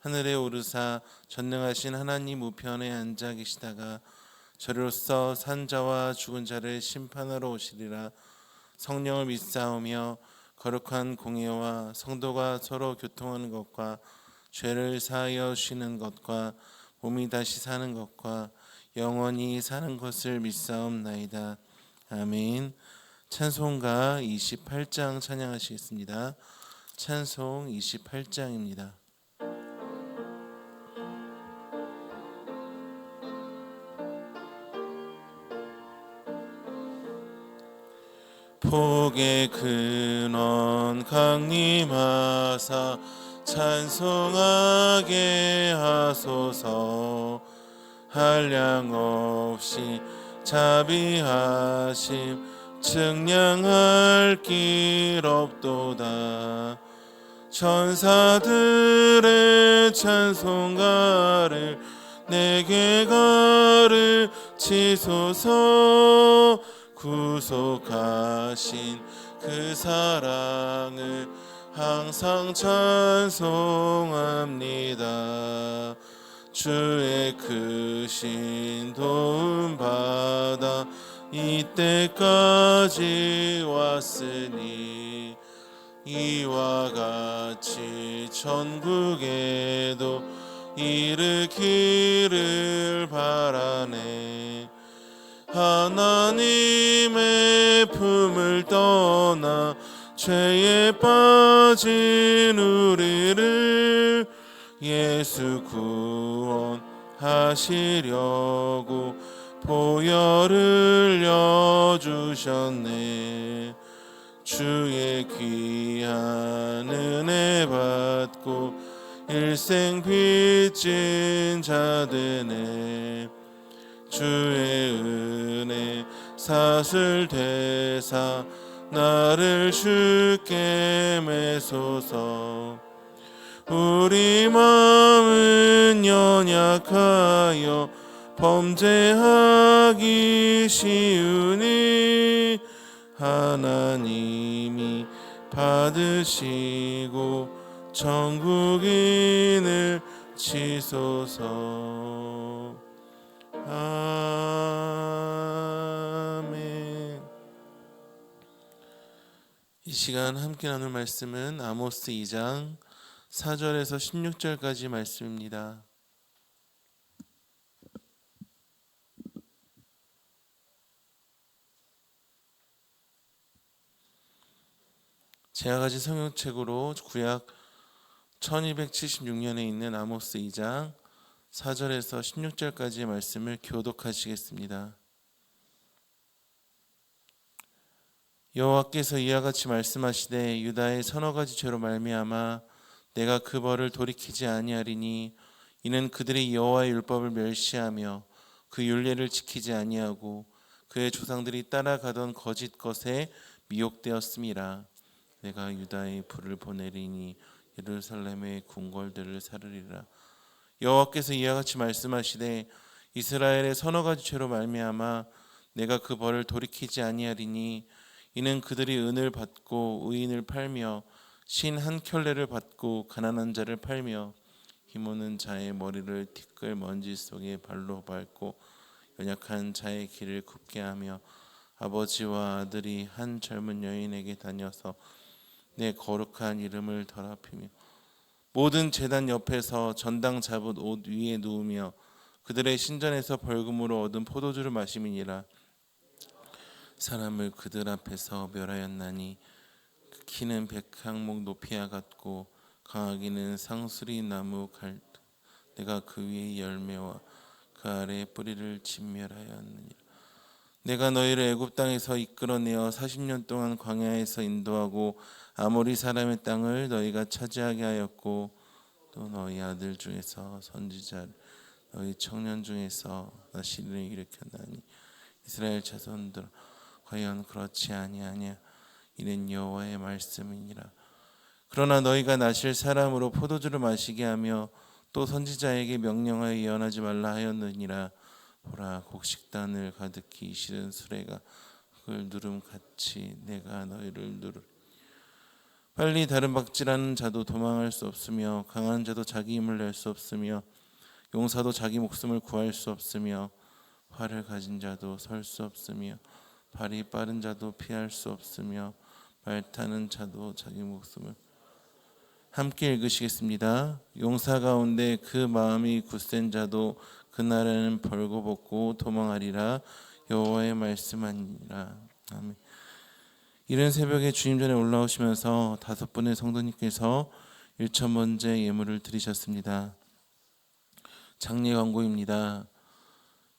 하늘에 오르사 전능하신 하나님 우편에 앉아 계시다가 저로서 산자와 죽은 자를 심판하러 오시리라. 성령을 믿사오며 거룩한 공예와 성도가 서로 교통하는 것과 죄를 사하여 쉬는 것과 몸이 다시 사는 것과 영원히 사는 것을 믿사옵나이다. 아멘. 찬송가 28장 찬양하시겠습니다. 찬송 28장입니다 복의 근원 강림하사 찬송하게 하소서. 한량 없이 자비하심 증량할 길 없도다. 천사들의 찬송가를 내게 가르치소서 구속하신 그 사랑을 항상 찬송합니다. 주의 크신 도움 받아 이때까지 왔으니 이와 같이 전국에도 일으키를 바라네. 하나님의 품을 떠나 죄에 빠진 우리를 예수 구원하시려고 보혈을 여주셨네. 주의 귀한 은혜 받고 일생 빚진 자 되네 주의 은혜 사슬대사 나를 주께 매소서. 우리 마음은 연약하여 범죄하기 쉬우니 하나님이 받으시고 천국인을 치소서 아멘. 이 시간 함께 나눌 말씀은 아모스 2장 4절에서 16절까지 말씀입니다. 제가 가진 성경책으로 구약 1276년에 있는 아모스 2장 4절에서 16절까지의 말씀을 교독하시겠습니다. 여호와께서 이와 같이 말씀하시되 유다의 서너 가지 죄로 말미암아 내가 그 벌을 돌이키지 아니하리니 이는 그들이 여호와의 율법을 멸시하며 그 율례를 지키지 아니하고 그의 조상들이 따라가던 거짓 것에 미혹되었음이라 내가 유다의 불을 보내리니 예루살렘의 궁궐들을 사르리라 여호와께서 이와 같이 말씀하시되 이스라엘의 서너 가지 죄로 말미암아 내가 그 벌을 돌이키지 아니하리니 이는 그들이 은을 받고 의인을 팔며 신 한 켤레를 받고 가난한 자를 팔며 힘없는 자의 머리를 티끌 먼지 속에 발로 밟고 연약한 자의 길을 굽게 하며 아버지와 아들이 한 젊은 여인에게 다녀서 내 거룩한 이름을 더럽히며 모든 제단 옆에서 전당 잡은 옷 위에 누우며 그들의 신전에서 벌금으로 얻은 포도주를 마심이니라. 사람을 그들 앞에서 멸하였나니 그 키는 백항목 높이와 같고 강하기는 상수리 나무 갈 내가 그 위에 열매와 그 아래에 뿌리를 진멸하였느니라 내가 너희를 애굽 땅에서 이끌어내어 40년 동안 광야에서 인도하고 아모리 사람의 땅을 너희가 차지하게 하였고 또 너희 아들 중에서 선지자를 너희 청년 중에서 나 시리를 일으켰나니 이스라엘 자손들 과연 그렇지 아니하냐? 이는 여호와의 말씀이니라. 그러나 너희가 나실 사람으로 포도주를 마시게 하며 또 선지자에게 명령하여 예언하지 말라 하였느니라 보라 곡식단을 가득히 실은 수레가 흙을 누름 같이 내가 너희를 누르 빨리 다른 박질하는 자도 도망할 수 없으며 강한 자도 자기 힘을 낼 수 없으며 용사도 자기 목숨을 구할 수 없으며 활을 가진 자도 설 수 없으며 발이 빠른 자도 피할 수 없으며 말 타는 자도 자기 목숨을 함께 읽으시겠습니다. 용사 가운데 그 마음이 굳센 자도 그날에는 벌거벗고 도망하리라 여호와의 말씀하니라. 아멘. 이른 새벽에 주님 전에 올라오시면서 다섯 분의 성도님께서 일천 번째 예물을 드리셨습니다. 장례 광고입니다.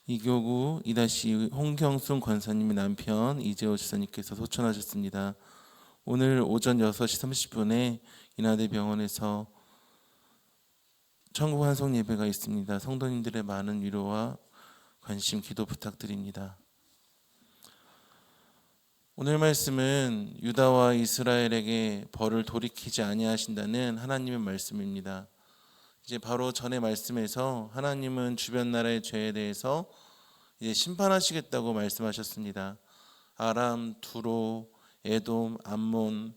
이교구 이다시 홍경순 권사님의 남편 이재호 지사님께서 소천하셨습니다. 오늘 오전 6시 30분에 인하대 병원에서 천국 환송 예배가 있습니다. 성도님들의 많은 위로와 관심 기도 부탁드립니다. 오늘 말씀은 유다와 이스라엘에게 벌을 돌이키지 아니하신다는 하나님의 말씀입니다. 이제 바로 전의 말씀에서 하나님은 주변 나라의 죄에 대해서 이제 심판하시겠다고 말씀하셨습니다. 아람, 두로, 에돔, 암몬,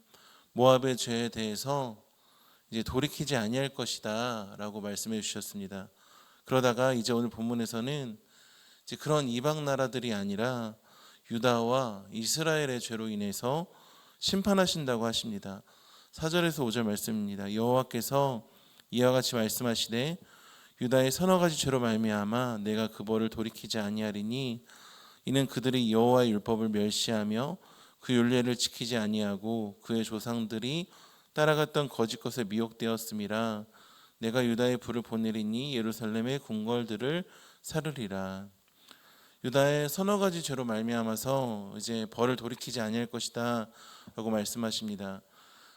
모압의 죄에 대해서 이제 돌이키지 아니할 것이다라고 말씀해 주셨습니다. 그러다가 이제 오늘 본문에서는 이제 그런 이방 나라들이 아니라 유다와 이스라엘의 죄로 인해서 심판하신다고 하십니다. 4절에서 5절 말씀입니다. 여호와께서 이와 같이 말씀하시되 유다의 서너 가지 죄로 말미암아 내가 그 벌을 돌이키지 아니하리니 이는 그들이 여호와의 율법을 멸시하며 그 율례를 지키지 아니하고 그의 조상들이 따라갔던 거짓 것에 미혹되었음이라 내가 유다의 불을 보내리니 예루살렘의 궁궐들을 사르리라 유다의 서너 가지 죄로 말미암아서 이제 벌을 돌이키지 아니할 것이다라고 말씀하십니다.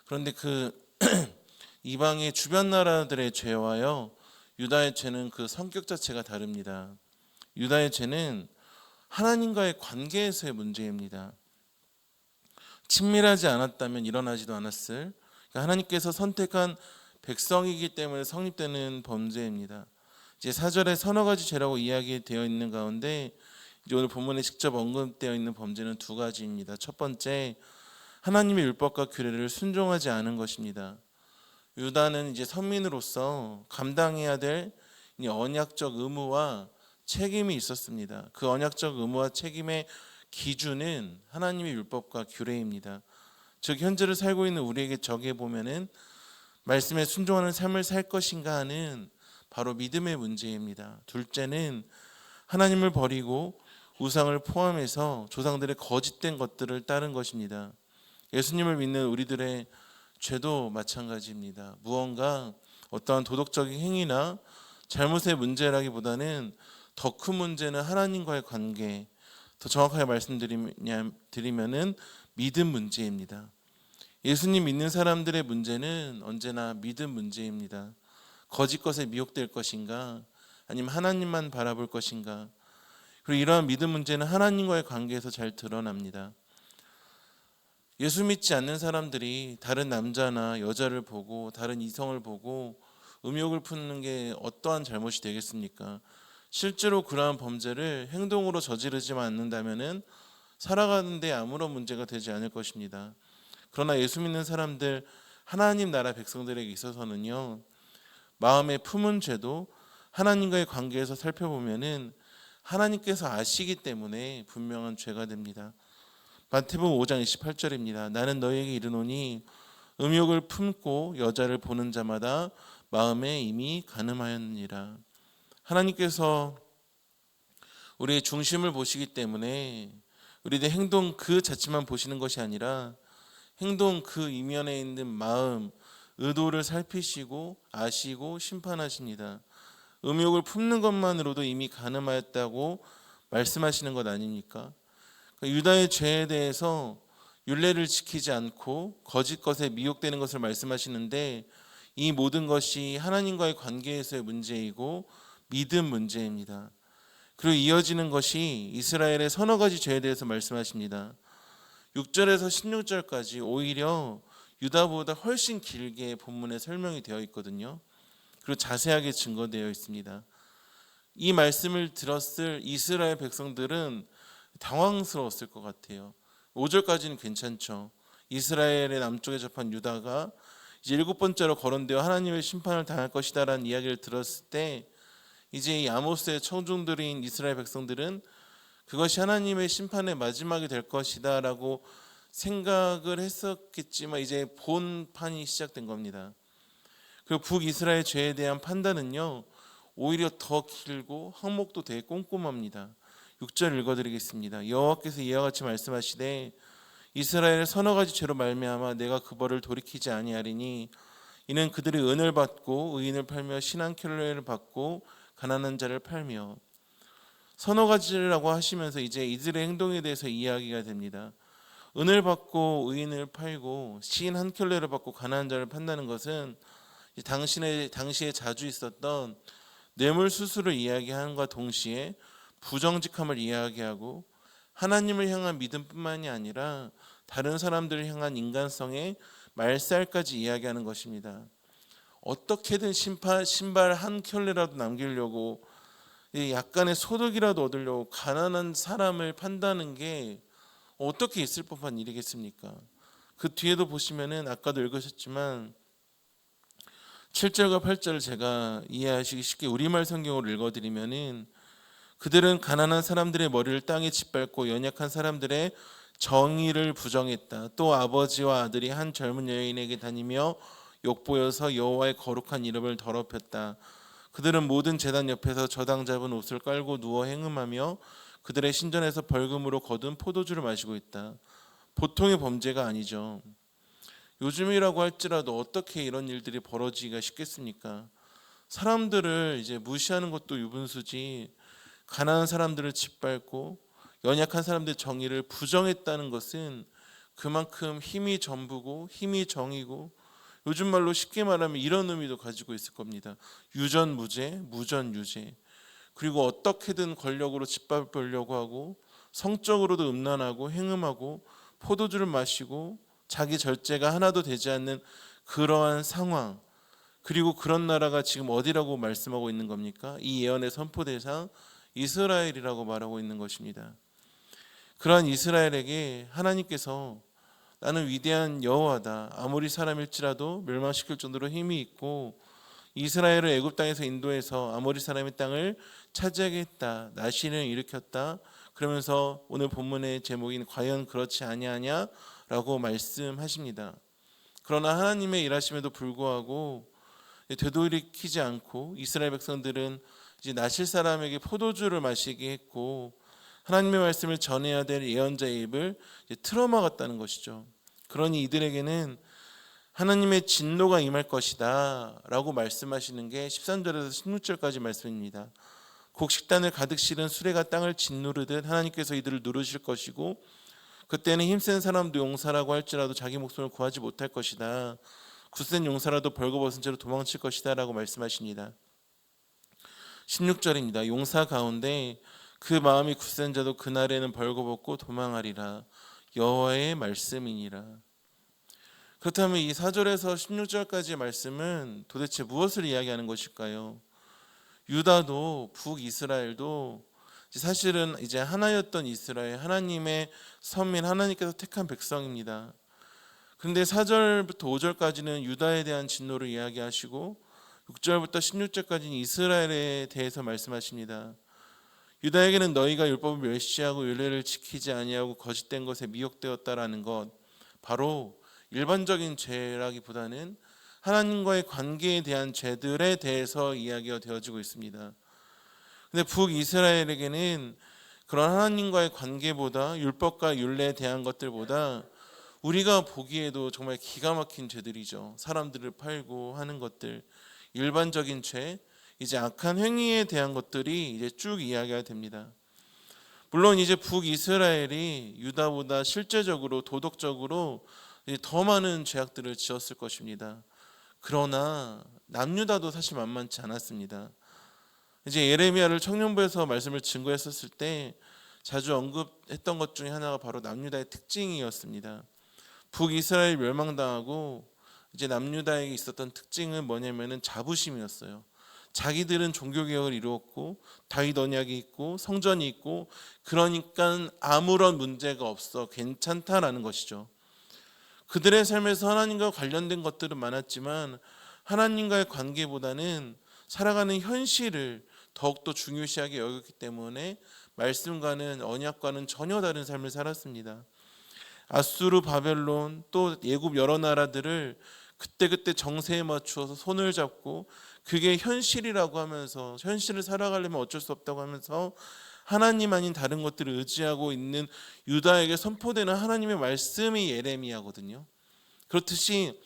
그런데 그 이방의 주변 나라들의 죄와요 유다의 죄는 그 성격 자체가 다릅니다. 유다의 죄는 하나님과의 관계에서의 문제입니다. 친밀하지 않았다면 일어나지도 않았을 하나님께서 선택한 백성이기 때문에 성립되는 범죄입니다. 이제 사절에 서너 가지 죄라고 이야기되어 있는 가운데 이제 오늘 본문에 직접 언급되어 있는 범죄는 두 가지입니다. 첫 번째 하나님의 율법과 규례를 순종하지 않은 것입니다. 유다는 이제 선민으로서 감당해야 될 언약적 의무와 책임이 있었습니다. 그 언약적 의무와 책임의 기준은 하나님의 율법과 규례입니다. 즉 현재를 살고 있는 우리에게 적해 보면은 말씀에 순종하는 삶을 살 것인가 하는 바로 믿음의 문제입니다. 둘째는 하나님을 버리고 우상을 포함해서 조상들의 거짓된 것들을 따른 것입니다. 예수님을 믿는 우리들의 죄도 마찬가지입니다. 무언가 어떠한 도덕적인 행위나 잘못의 문제라기보다는 더 큰 문제는 하나님과의 관계, 더 정확하게 말씀드리면은 믿음 문제입니다. 예수님 믿는 사람들의 문제는 언제나 믿음 문제입니다. 거짓 것에 미혹될 것인가, 아니면 하나님만 바라볼 것인가. 그리고 이러한 믿음 문제는 하나님과의 관계에서 잘 드러납니다. 예수 믿지 않는 사람들이 다른 남자나 여자를 보고 다른 이성을 보고 음욕을 품는 게 어떠한 잘못이 되겠습니까? 실제로 그러한 범죄를 행동으로 저지르지만 않는다면은 살아가는데 아무런 문제가 되지 않을 것입니다. 그러나 예수 믿는 사람들 하나님 나라 백성들에게 있어서는요 마음에 품은 죄도 하나님과의 관계에서 살펴보면은 하나님께서 아시기 때문에 분명한 죄가 됩니다. 마태복음 5장 28절입니다. 나는 너희에게 이르노니 음욕을 품고 여자를 보는 자마다 마음에 이미 가늠하였느니라. 하나님께서 우리의 중심을 보시기 때문에 우리의 행동 그 자체만 보시는 것이 아니라 행동 그 이면에 있는 마음, 의도를 살피시고 아시고 심판하십니다. 음욕을 품는 것만으로도 이미 가늠하였다고 말씀하시는 것 아닙니까? 그러니까 유다의 죄에 대해서 율례를 지키지 않고 거짓 것에 미혹되는 것을 말씀하시는데 이 모든 것이 하나님과의 관계에서의 문제이고 믿음 문제입니다. 그리고 이어지는 것이 이스라엘의 서너 가지 죄에 대해서 말씀하십니다. 6절에서 16절까지 오히려 유다보다 훨씬 길게 본문에 설명이 되어 있거든요. 그리고 자세하게 증거되어 있습니다. 이 말씀을 들었을 이스라엘 백성들은 당황스러웠을 것 같아요. 5절까지는 괜찮죠. 이스라엘의 남쪽에 접한 유다가 이제 일곱 번째로 거론되어 하나님의 심판을 당할 것이다라는 이야기를 들었을 때 이제 이 아모스의 청중들인 이스라엘 백성들은 그것이 하나님의 심판의 마지막이 될 것이다라고 생각을 했었겠지만 이제 본판이 시작된 겁니다. 그리고 북이스라엘 죄에 대한 판단은요 오히려 더 길고 항목도 되게 꼼꼼합니다. 6절 읽어드리겠습니다. 여호와께서 이와 같이 말씀하시되 이스라엘의 서너 가지 죄로 말미암아 내가 그 벌을 돌이키지 아니하리니 이는 그들이 은을 받고 의인을 팔며 켤레를 받고 가난한 자를 팔며 서너 가지라고 하시면서 이제 이들의 행동에 대해서 이야기가 됩니다. 은을 받고 의인을 팔고 신한 켤레를 받고 가난한 자를 판다는 것은 당신의 당시에 자주 있었던 뇌물 수수를 이야기하는과 동시에 부정직함을 이야기하고 하나님을 향한 믿음뿐만이 아니라 다른 사람들을 향한 인간성의 말살까지 이야기하는 것입니다. 어떻게든 신발 한 켤레라도 남기려고 약간의 소득이라도 얻으려고 가난한 사람을 판다는 게 어떻게 있을 법한 일이겠습니까? 그 뒤에도 보시면은 아까도 읽으셨지만 7절과 8절을 제가 이해하시기 쉽게 우리말 성경으로 읽어드리면은 그들은 가난한 사람들의 머리를 땅에 짓밟고 연약한 사람들의 정의를 부정했다. 또 아버지와 아들이 한 젊은 여인에게 다니며 욕보여서 여호와의 거룩한 이름을 더럽혔다. 그들은 모든 제단 옆에서 저당 잡은 옷을 깔고 누워 행음하며 그들의 신전에서 벌금으로 거둔 포도주를 마시고 있다. 보통의 범죄가 아니죠. 요즘이라고 할지라도 어떻게 이런 일들이 벌어지기가 쉽겠습니까? 사람들을 이제 무시하는 것도 유분수지 가난한 사람들을 짓밟고 연약한 사람들의 정의를 부정했다는 것은 그만큼 힘이 전부고 힘이 정이고 요즘 말로 쉽게 말하면 이런 의미도 가지고 있을 겁니다. 유전무죄, 무전유죄. 그리고 어떻게든 권력으로 짓밟으려고 하고 성적으로도 음란하고 행음하고 포도주를 마시고 자기 절제가 하나도 되지 않는 그러한 상황. 그리고 그런 나라가 지금 어디라고 말씀하고 있는 겁니까? 이 예언의 선포 대상 이스라엘이라고 말하고 있는 것입니다. 그러한 이스라엘에게 하나님께서 나는 위대한 여호와다. 아무리 사람일지라도 멸망시킬 정도로 힘이 있고 이스라엘을 애굽 땅에서 인도해서 아모리 사람의 땅을 차지하게 했다. 나신을 일으켰다. 그러면서 오늘 본문의 제목인 과연 그렇지 아니하냐라고 말씀하십니다. 그러나 하나님의 일하심에도 불구하고 되돌이키지 않고 이스라엘 백성들은 이제 나실 사람에게 포도주를 마시게 했고 하나님의 말씀을 전해야 될 예언자의 입을 틀어막았다는 것이죠. 그러니 이들에게는 하나님의 진노가 임할 것이다 라고 말씀하시는 게 13절에서 16절까지 말씀입니다. 곡식단을 가득 실은 수레가 땅을 짓누르듯 하나님께서 이들을 누르실 것이고 그때는 힘센 사람도 용사라고 할지라도 자기 목숨을 구하지 못할 것이다. 굳센 용사라도 벌거벗은 채로 도망칠 것이다 라고 말씀하십니다. 16절입니다. 용사 가운데 그 마음이 굳센 자도 그날에는 벌거벗고 도망하리라. 여호와의 말씀이니라. 그렇다면 이 4절에서 16절까지의 말씀은 도대체 무엇을 이야기하는 것일까요? 유다도 북이스라엘도 사실은 이제 하나였던 이스라엘 하나님의 선민 하나님께서 택한 백성입니다. 그런데 4절부터 5절까지는 유다에 대한 진노를 이야기하시고 6절부터 16절까지는 이스라엘에 대해서 말씀하십니다. 유다에게는 너희가 율법을 멸시하고 율례를 지키지 아니하고 거짓된 것에 미혹되었다라는 것 바로 일반적인 죄라기보다는 하나님과의 관계에 대한 죄들에 대해서 이야기가 되어지고 있습니다. 근데 북이스라엘에게는 그런 하나님과의 관계보다 율법과 율례에 대한 것들보다 우리가 보기에도 정말 기가 막힌 죄들이죠. 사람들을 팔고 하는 것들, 일반적인 죄, 이제 악한 행위에 대한 것들이 이제 쭉 이야기가 됩니다. 물론 이제 북이스라엘이 유다보다 실제적으로 도덕적으로 더 많은 죄악들을 지었을 것입니다. 그러나 남유다도 사실 만만치 않았습니다. 이제 예레미야를 청년부에서 말씀을 증거했었을 때 자주 언급했던 것 중에 하나가 바로 남유다의 특징이었습니다. 북이스라엘 멸망당하고 이제 남유다에게 있었던 특징은 뭐냐면은 자부심이었어요. 자기들은 종교 개혁을 이루었고 다윗 언약이 있고 성전이 있고 그러니까 아무런 문제가 없어 괜찮다라는 것이죠. 그들의 삶에서 하나님과 관련된 것들은 많았지만 하나님과의 관계보다는 살아가는 현실을 더욱더 중요시하게 여겼기 때문에 말씀과는 언약과는 전혀 다른 삶을 살았습니다. 아수르, 바벨론 또 예굽 여러 나라들을 그때그때 정세에 맞추어서 손을 잡고 그게 현실이라고 하면서 현실을 살아가려면 어쩔 수 없다고 하면서 하나님 아닌 다른 것들을 의지하고 있는 유다에게 선포되는 하나님의 말씀이 예레미야거든요. 그렇듯이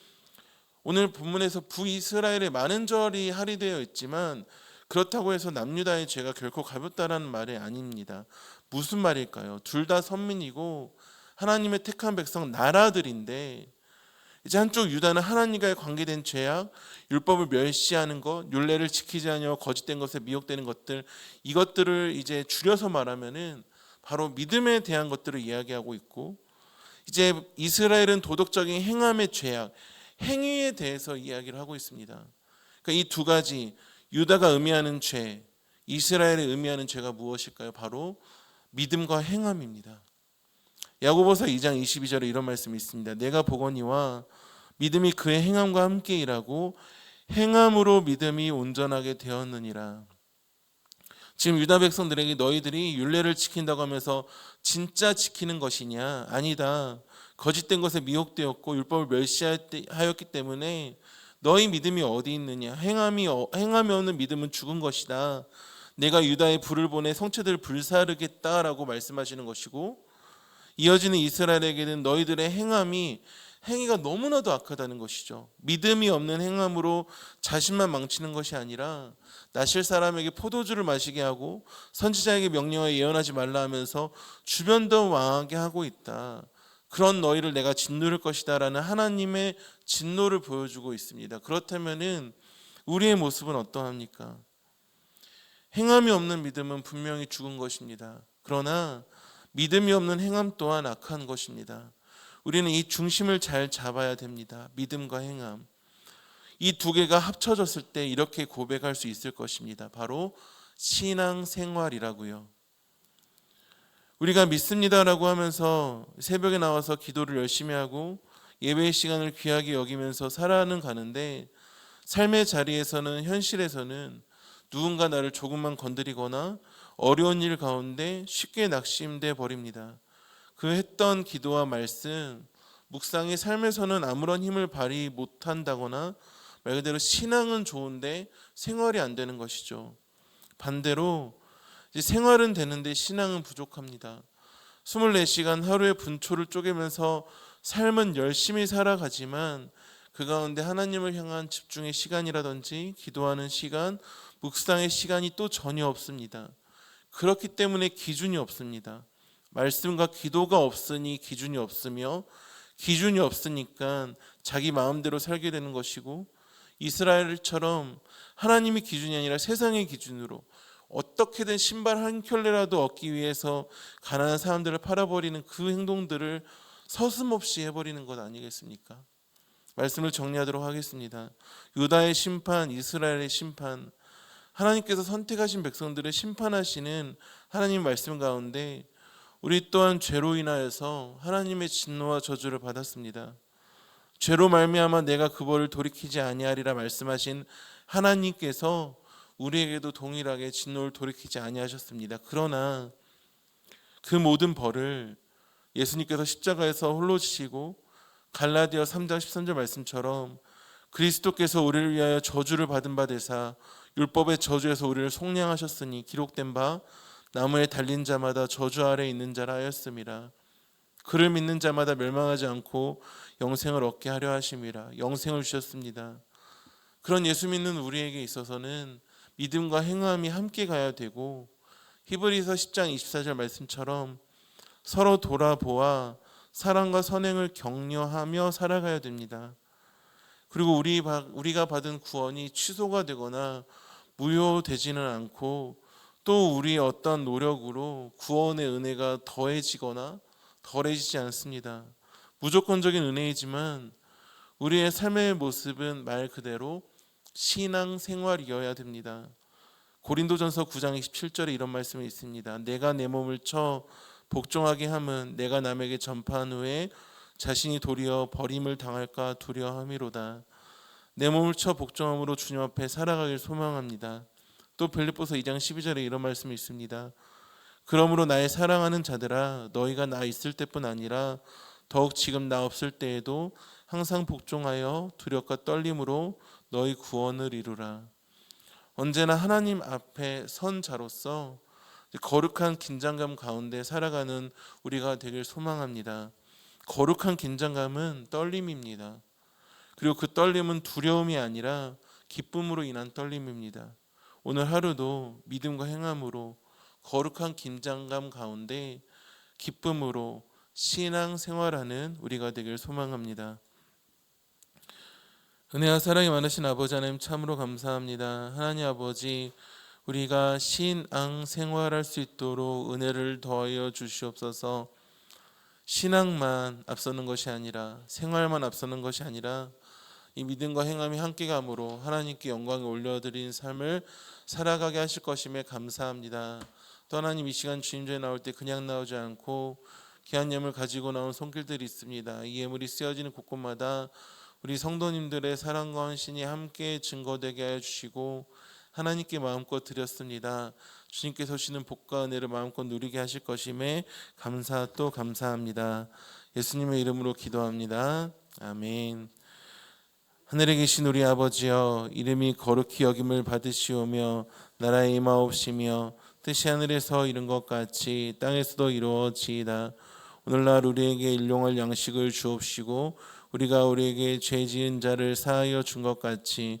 오늘 본문에서 북이스라엘의 많은 절이 할애되어 있지만 그렇다고 해서 남유다의 죄가 결코 가볍다라는 말이 아닙니다. 무슨 말일까요? 둘 다 선민이고 하나님의 택한 백성 나라들인데 이제 한쪽 유다는 하나님과의 관계된 죄악, 율법을 멸시하는 것, 율례를 지키지 않으며 거짓된 것에 미혹되는 것들 이것들을 이제 줄여서 말하면은 바로 믿음에 대한 것들을 이야기하고 있고 이제 이스라엘은 도덕적인 행함의 죄악, 행위에 대해서 이야기를 하고 있습니다. 그러니까 이 두 가지 유다가 의미하는 죄, 이스라엘이 의미하는 죄가 무엇일까요? 바로 믿음과 행함입니다. 야고보서 2장 22절에 이런 말씀이 있습니다. 내가 보거니와 믿음이 그의 행함과 함께 일하고 행함으로 믿음이 온전하게 되었느니라. 지금 유다 백성들에게 너희들이 율례를 지킨다고 하면서 진짜 지키는 것이냐? 아니다. 거짓된 것에 미혹되었고 율법을 멸시하였기 때문에 너희 믿음이 어디 있느냐? 행함이 행함이 없는 믿음은 죽은 것이다. 내가 유다의 불을 보내 성체들을 불사르겠다라고 말씀하시는 것이고 이어지는 이스라엘에게는 너희들의 행함이 행위가 너무나도 악하다는 것이죠. 믿음이 없는 행함으로 자신만 망치는 것이 아니라 나실 사람에게 포도주를 마시게 하고 선지자에게 명령하여 예언하지 말라 하면서 주변도 망하게 하고 있다. 그런 너희를 내가 짓누를 것이다라는 하나님의 진노를 보여주고 있습니다. 그렇다면은 우리의 모습은 어떠합니까? 행함이 없는 믿음은 분명히 죽은 것입니다. 그러나 믿음이 없는 행함 또한 악한 것입니다. 우리는 이 중심을 잘 잡아야 됩니다. 믿음과 행함. 이 두 개가 합쳐졌을 때 이렇게 고백할 수 있을 것입니다. 바로 신앙 생활이라고요. 우리가 믿습니다라고 하면서 새벽에 나와서 기도를 열심히 하고 예배의 시간을 귀하게 여기면서 살아는 가는데 삶의 자리에서는 현실에서는 누군가 나를 조금만 건드리거나 어려운 일 가운데 쉽게 낙심돼 버립니다. 그 했던 기도와 말씀, 묵상이 삶에서는 아무런 힘을 발휘 못한다거나 말 그대로 신앙은 좋은데 생활이 안 되는 것이죠. 반대로 생활은 되는데 신앙은 부족합니다. 24시간 하루에 분초를 쪼개면서 삶은 열심히 살아가지만 그 가운데 하나님을 향한 집중의 시간이라든지 기도하는 시간, 묵상의 시간이 또 전혀 없습니다. 그렇기 때문에 기준이 없습니다. 말씀과 기도가 없으니 기준이 없으며 기준이 없으니까 자기 마음대로 살게 되는 것이고 이스라엘처럼 하나님의 기준이 아니라 세상의 기준으로 어떻게든 신발 한 켤레라도 얻기 위해서 가난한 사람들을 팔아버리는 그 행동들을 서슴없이 해버리는 것 아니겠습니까? 말씀을 정리하도록 하겠습니다. 유다의 심판, 이스라엘의 심판, 하나님께서 선택하신 백성들을 심판하시는 하나님 말씀 가운데 우리 또한 죄로 인하여서 하나님의 진노와 저주를 받았습니다. 죄로 말미암아 내가 그 벌을 돌이키지 아니하리라 말씀하신 하나님께서 우리에게도 동일하게 진노를 돌이키지 아니하셨습니다. 그러나 그 모든 벌을 예수님께서 십자가에서 홀로 지시고 갈라디아 3장 13절 말씀처럼 그리스도께서 우리를 위하여 저주를 받은 바 되사 율법의 저주에서 우리를 속량하셨으니 기록된 바 나무에 달린 자마다 저주 아래 있는 자라 하였음이라 그를 믿는 자마다 멸망하지 않고 영생을 얻게 하려 하심이라 영생을 주셨습니다. 그런 예수 믿는 우리에게 있어서는 믿음과 행함이 함께 가야 되고 히브리서 10장 24절 말씀처럼 서로 돌아보아 사랑과 선행을 격려하며 살아가야 됩니다. 그리고 우리 우리가 받은 구원이 취소가 되거나 무효되지는 않고 또 우리 어떤 노력으로 구원의 은혜가 더해지거나 덜해지지 않습니다. 무조건적인 은혜이지만 우리의 삶의 모습은 말 그대로 신앙 생활이어야 됩니다. 고린도전서 9장 27절에 이런 말씀이 있습니다. 내가 내 몸을 쳐 복종하게 함은 내가 남에게 전파한 후에 자신이 도리어 버림을 당할까 두려함이로다. 내 몸을 쳐 복종함으로 주님 앞에 살아가길 소망합니다. 또 빌립보서 2장 12절에 이런 말씀이 있습니다. 그러므로 나의 사랑하는 자들아 너희가 나 있을 때뿐 아니라 더욱 지금 나 없을 때에도 항상 복종하여 두렵과 떨림으로 너희 구원을 이루라. 언제나 하나님 앞에 선 자로서 거룩한 긴장감 가운데 살아가는 우리가 되길 소망합니다. 거룩한 긴장감은 떨림입니다. 그리고 그 떨림은 두려움이 아니라 기쁨으로 인한 떨림입니다. 오늘 하루도 믿음과 행함으로 거룩한 긴장감 가운데 기쁨으로 신앙 생활하는 우리가 되길 소망합니다. 은혜와 사랑이 많으신 아버지 하나님 참으로 감사합니다. 하나님 아버지 우리가 신앙 생활할 수 있도록 은혜를 더하여 주시옵소서. 신앙만 앞서는 것이 아니라 생활만 앞서는 것이 아니라 이 믿음과 행함이 함께 감으로 하나님께 영광을 올려드린 삶을 살아가게 하실 것임에 감사합니다. 또 하나님 이 시간 주님전에 나올 때 그냥 나오지 않고 귀한 예물 가지고 나온 손길들이 있습니다. 이 예물이 쓰여지는 곳곳마다 우리 성도님들의 사랑과 헌신이 함께 증거되게 하여 주시고 하나님께 마음껏 드렸습니다. 주님께서 주시는 복과 은혜를 마음껏 누리게 하실 것임에 감사 또 감사합니다. 예수님의 이름으로 기도합니다. 아멘. 하늘에 계신 우리 아버지여 이름이 거룩히 여김을 받으시오며 나라의 임하옵시며 뜻이 하늘에서 이룬 것 같이 땅에서도 이루어지이다. 오늘날 우리에게 일용할 양식을 주옵시고 우리가 우리에게 죄 지은 자를 사하여 준 것 같이